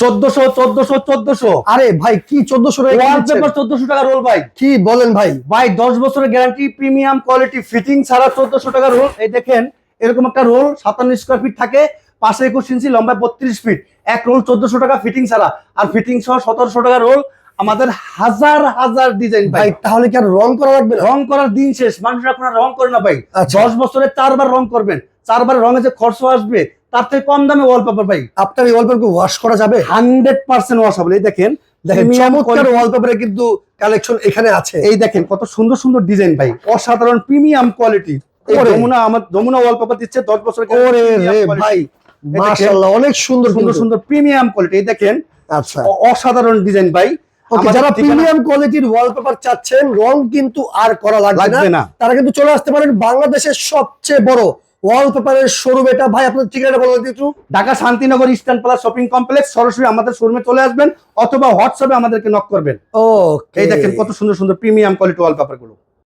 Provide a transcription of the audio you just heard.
চোদ্দশো চোদ্দশো চোদ্দশো। আরে ভাই কি চোদ্দশো চোদ্দশো টাকা রোল ভাই। কি বলেন ভাই? ভাই দশ বছরের গ্যারান্টি প্রিমিয়াম কোয়ালিটি ফিটিং ছাড়া চোদ্দশো টাকা রোল এই দেখেন এরকম একটা রোল সাতান্ন স্কোয়ার ফিট থাকে পাশে একুশ ইঞ্চি লম্বায় বত্রিশ ফিট এক রোল চোদ্দশো টাকা ফিটিং ছাড়া। আর ফিটিং সহ সতেরোশো টাকা রোল আমাদের হাজার হাজার ডিজাইন ভাই। তাহলে কি আর রং করা লাগবে রং করার দিন শেষ। মানুষ এখন রং করে না ভাই। আচ্ছা। দশ বছরে চারবার রং করবেন। চারবার রঙে যে খরচ আসবে তার থেকে কম দামে ওয়ালপেপার পাই আপনার এই ওয়ালপেপার ওয়াশ করা যাবে? হান্ড্রেড পার্সেন্ট ওয়াশ হবে। এই দেখেন দেখেন চমৎকার ওয়ালপেপারে কিন্তু কালেকশন এখানে আছে। এই দেখেন কত সুন্দর সুন্দর ডিজাইন ভাই। অসাধারণ প্রিমিয়াম কোয়ালিটি যমুনা আমার যমুনা ওয়ালপেপার দিচ্ছে দশ বছর ওরে রে ভাই মাশাআল্লাহ অনেক সুন্দর সুন্দর সুন্দর প্রিমিয়াম কোয়ালিটি এই দেখেন আচ্ছা। অসাধারণ ডিজাইন ভাই। যারা প্রিমিয়াম কোয়ালিটির ওয়ালপেপার চাচ্ছেন রং কিন্তু আর করা লাগবে না। তারা কিন্তু চলে আসতে পারেন বাংলাদেশের সবচেয়ে বড় ওয়ালপেপারের শোরুম এটা। ভাই আপনার ঠিকানাটা বলে দিন Dhaka Shantinagar eastern plus shopping complex সরাসরি আমাদের শোরুমে চলে আসবেন অথবা হোয়াটসঅ্যাপে আমাদেরকে নক করবেন। ও এই দেখেন কত সুন্দর সুন্দর প্রিমিয়াম কোয়ালিটি ওয়ালপেপারগুলো